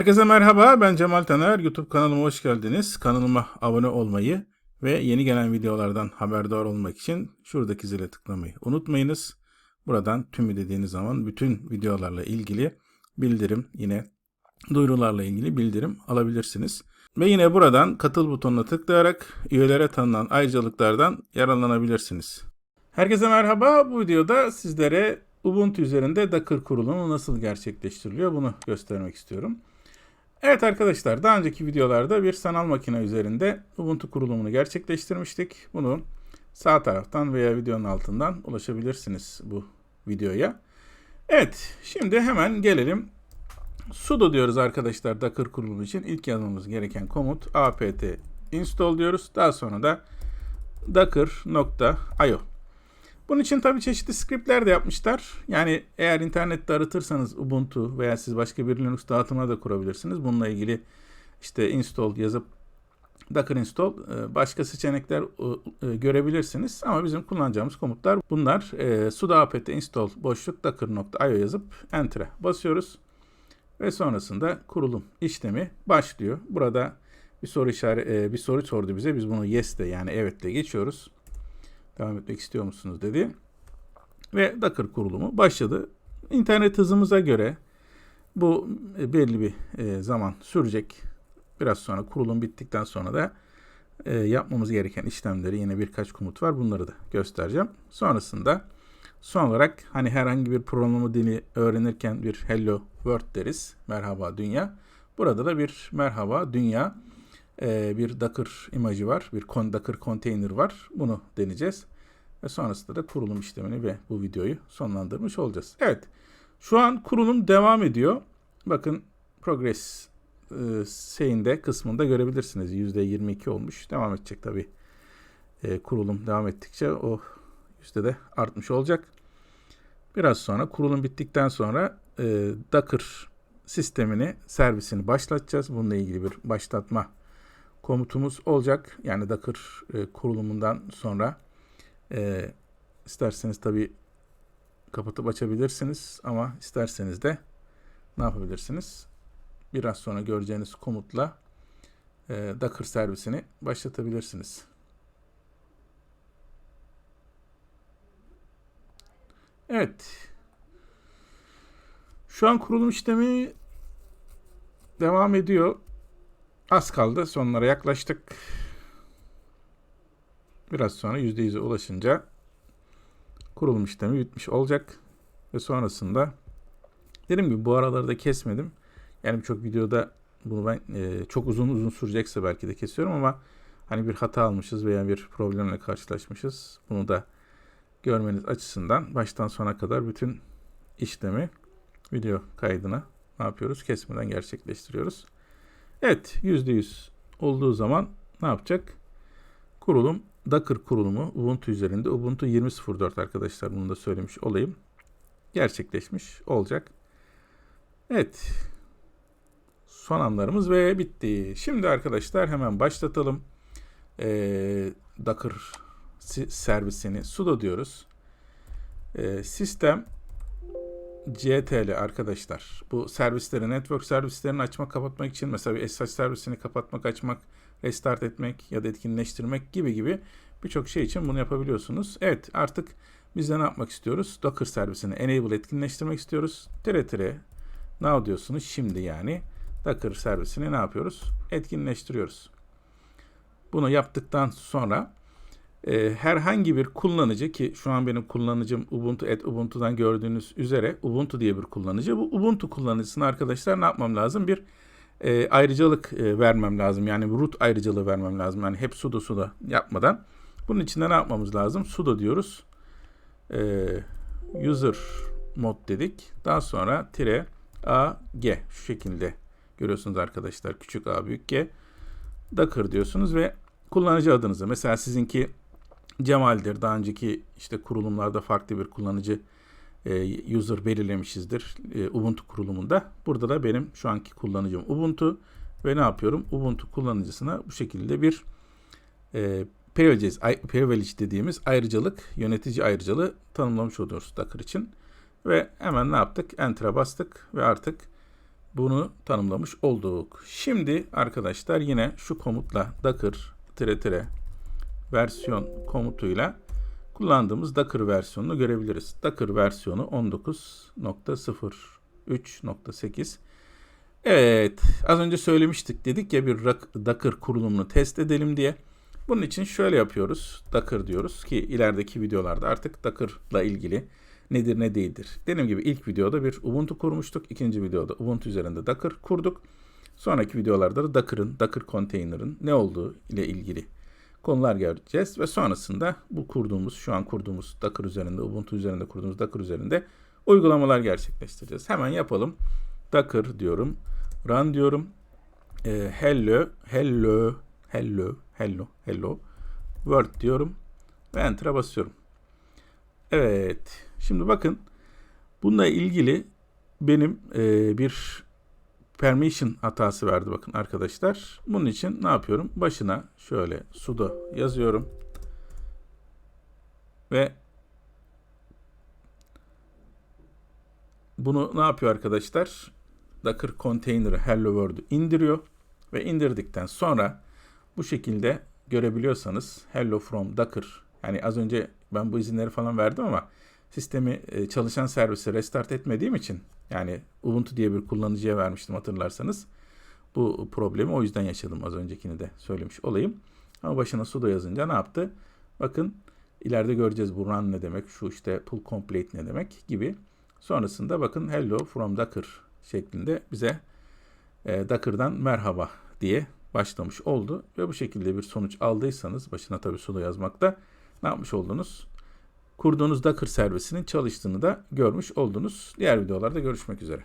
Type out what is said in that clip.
Herkese merhaba, ben Cemal Taner. YouTube kanalıma hoş geldiniz. Kanalıma abone olmayı ve yeni gelen videolardan haberdar olmak için şuradaki zile tıklamayı unutmayınız. Buradan tümü dediğiniz zaman bütün videolarla ilgili bildirim, yine duyurularla ilgili bildirim alabilirsiniz. Ve yine buradan katıl butonuna tıklayarak üyelere tanınan ayrıcalıklardan yararlanabilirsiniz. Herkese merhaba. Bu videoda sizlere Ubuntu üzerinde Docker kurulumu nasıl gerçekleştiriliyor bunu göstermek istiyorum. Evet arkadaşlar daha önceki videolarda bir sanal makine üzerinde Ubuntu kurulumunu gerçekleştirmiştik. Bunu sağ taraftan veya videonun altından ulaşabilirsiniz bu videoya. Evet şimdi hemen gelelim. sudo diyoruz arkadaşlar Docker kurulumu için. ilk yazmamız gereken komut apt install diyoruz. Daha sonra da docker.io bunun için tabii çeşitli scriptler de yapmışlar. Yani eğer internette aratırsanız Ubuntu veya siz başka bir Linux dağıtımına da kurabilirsiniz. Bununla ilgili işte install yazıp Docker install e, başka seçenekler e, görebilirsiniz. Ama bizim kullanacağımız komutlar bunlar. E, sudo apt install boşluk docker.io yazıp enter'e basıyoruz. Ve sonrasında kurulum işlemi başlıyor. Burada bir soru işareti bir soru sordu bize. Biz bunu yes de yani evet de geçiyoruz devam etmek istiyor musunuz dedi. Ve Docker kurulumu başladı. İnternet hızımıza göre bu e, belli bir e, zaman sürecek. Biraz sonra kurulum bittikten sonra da e, yapmamız gereken işlemleri yine birkaç komut var. Bunları da göstereceğim. Sonrasında son olarak hani herhangi bir programlama dili öğrenirken bir hello world deriz. Merhaba dünya. Burada da bir merhaba dünya bir Docker imajı var. Bir Docker container var. Bunu deneyeceğiz. Ve sonrasında da kurulum işlemini ve bu videoyu sonlandırmış olacağız. Evet. Şu an kurulum devam ediyor. Bakın progress e, şeyinde kısmında görebilirsiniz. %22 olmuş. Devam edecek tabii. E, kurulum devam ettikçe o yüzde de artmış olacak. Biraz sonra kurulum bittikten sonra e, Docker sistemini, servisini başlatacağız. Bununla ilgili bir başlatma komutumuz olacak. Yani Docker e, kurulumundan sonra e, isterseniz tabi kapatıp açabilirsiniz ama isterseniz de ne yapabilirsiniz? Biraz sonra göreceğiniz komutla e, Docker servisini başlatabilirsiniz. Evet. Şu an kurulum işlemi devam ediyor. Az kaldı. Sonlara yaklaştık. Biraz sonra %100'e ulaşınca kurulum işlemi bitmiş olacak. Ve sonrasında dedim gibi bu araları da kesmedim. Yani birçok videoda bunu ben e, çok uzun uzun sürecekse belki de kesiyorum ama hani bir hata almışız veya bir problemle karşılaşmışız. Bunu da görmeniz açısından baştan sona kadar bütün işlemi video kaydına ne yapıyoruz? Kesmeden gerçekleştiriyoruz. Evet %100 olduğu zaman ne yapacak? Kurulum Docker kurulumu Ubuntu üzerinde Ubuntu 20.04 arkadaşlar bunu da söylemiş olayım. Gerçekleşmiş olacak. Evet. Son anlarımız ve bitti. Şimdi arkadaşlar hemen başlatalım. Ee, Docker servisini sudo diyoruz. Ee, sistem CTL arkadaşlar. Bu servisleri, network servislerini açmak, kapatmak için mesela bir SSH servisini kapatmak, açmak, restart etmek ya da etkinleştirmek gibi gibi birçok şey için bunu yapabiliyorsunuz. Evet artık biz de ne yapmak istiyoruz? Docker servisini enable etkinleştirmek istiyoruz. Tire tire now diyorsunuz şimdi yani Docker servisini ne yapıyoruz? Etkinleştiriyoruz. Bunu yaptıktan sonra e, herhangi bir kullanıcı ki şu an benim kullanıcım Ubuntu et Ubuntu'dan gördüğünüz üzere Ubuntu diye bir kullanıcı. Bu Ubuntu kullanıcısına arkadaşlar ne yapmam lazım? Bir e, ayrıcalık e, vermem lazım. Yani root ayrıcalığı vermem lazım. Yani hep sudo sudo yapmadan. Bunun için de ne yapmamız lazım? Sudo diyoruz. E, user mod dedik. Daha sonra tire a g şu şekilde görüyorsunuz arkadaşlar. Küçük a büyük g. Docker diyorsunuz ve kullanıcı adınızı. Mesela sizinki Cemal'dir. Daha önceki işte kurulumlarda farklı bir kullanıcı e, user belirlemişizdir e, Ubuntu kurulumunda. Burada da benim şu anki kullanıcım Ubuntu ve ne yapıyorum? Ubuntu kullanıcısına bu şekilde bir e, privilege, privilege dediğimiz ayrıcalık, yönetici ayrıcalığı tanımlamış oluyoruz Docker için. Ve hemen ne yaptık? Enter'a bastık ve artık bunu tanımlamış olduk. Şimdi arkadaşlar yine şu komutla docker tire tire versiyon komutuyla kullandığımız Docker versiyonunu görebiliriz. Docker versiyonu 19.03.8. Evet, az önce söylemiştik. Dedik ya bir Docker kurulumunu test edelim diye. Bunun için şöyle yapıyoruz. Docker diyoruz ki ilerideki videolarda artık Docker'la ilgili nedir ne değildir. Dediğim gibi ilk videoda bir Ubuntu kurmuştuk. İkinci videoda Ubuntu üzerinde Docker kurduk. Sonraki videolarda da Docker'ın, Docker Container'ın ne olduğu ile ilgili konular göreceğiz ve sonrasında bu kurduğumuz, şu an kurduğumuz Docker üzerinde, Ubuntu üzerinde kurduğumuz Docker üzerinde uygulamalar gerçekleştireceğiz. Hemen yapalım. Docker diyorum, run diyorum, e, hello, hello, hello, hello, hello, word diyorum ve enter'a basıyorum. Evet, şimdi bakın bununla ilgili benim e, bir permission hatası verdi bakın arkadaşlar. Bunun için ne yapıyorum? Başına şöyle sudo yazıyorum. Ve bunu ne yapıyor arkadaşlar? Docker Container'ı Hello World'u indiriyor. Ve indirdikten sonra bu şekilde görebiliyorsanız Hello from Docker yani az önce ben bu izinleri falan verdim ama sistemi e, çalışan servisi restart etmediğim için yani Ubuntu diye bir kullanıcıya vermiştim hatırlarsanız. Bu problemi o yüzden yaşadım az öncekini de söylemiş olayım. Ama başına sudo yazınca ne yaptı? Bakın ileride göreceğiz bu ne demek, şu işte pull complete ne demek gibi. Sonrasında bakın hello from Docker şeklinde bize e, Docker'dan merhaba diye başlamış oldu. Ve bu şekilde bir sonuç aldıysanız başına tabii sudo yazmakta ne yapmış oldunuz? Kurduğunuz Docker servisinin çalıştığını da görmüş oldunuz. Diğer videolarda görüşmek üzere.